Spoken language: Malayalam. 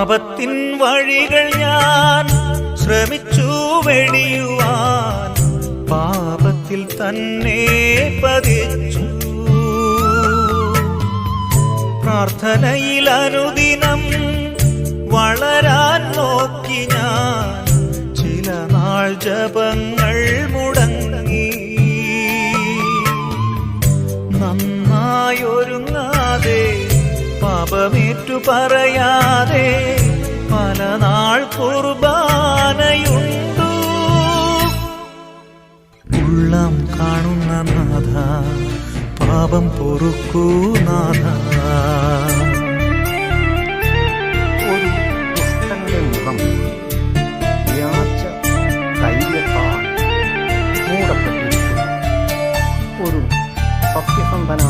പാപത്തിൻ വഴികൾ ഞാൻ ശ്രമിച്ചു വെടിയുവാൻ പാപത്തിൽ തന്നെ പതിച്ചു. പ്രാർത്ഥനയിൽ അനുദിനം വളരാൻ നോക്കി ഞാൻ ചില നാൾ ജപങ്ങൾ മുടങ്ങി. നന്നായൊരുങ്ങാതെ പാപമേറ്റു പറയാതെ പല നാൾ കുർബാനയുണ്ടു. ഉള്ളം കാണുന്ന നാഥ പാപം പൊറുക്കൂ നാഥ. ഒരു സത്യസന്ധന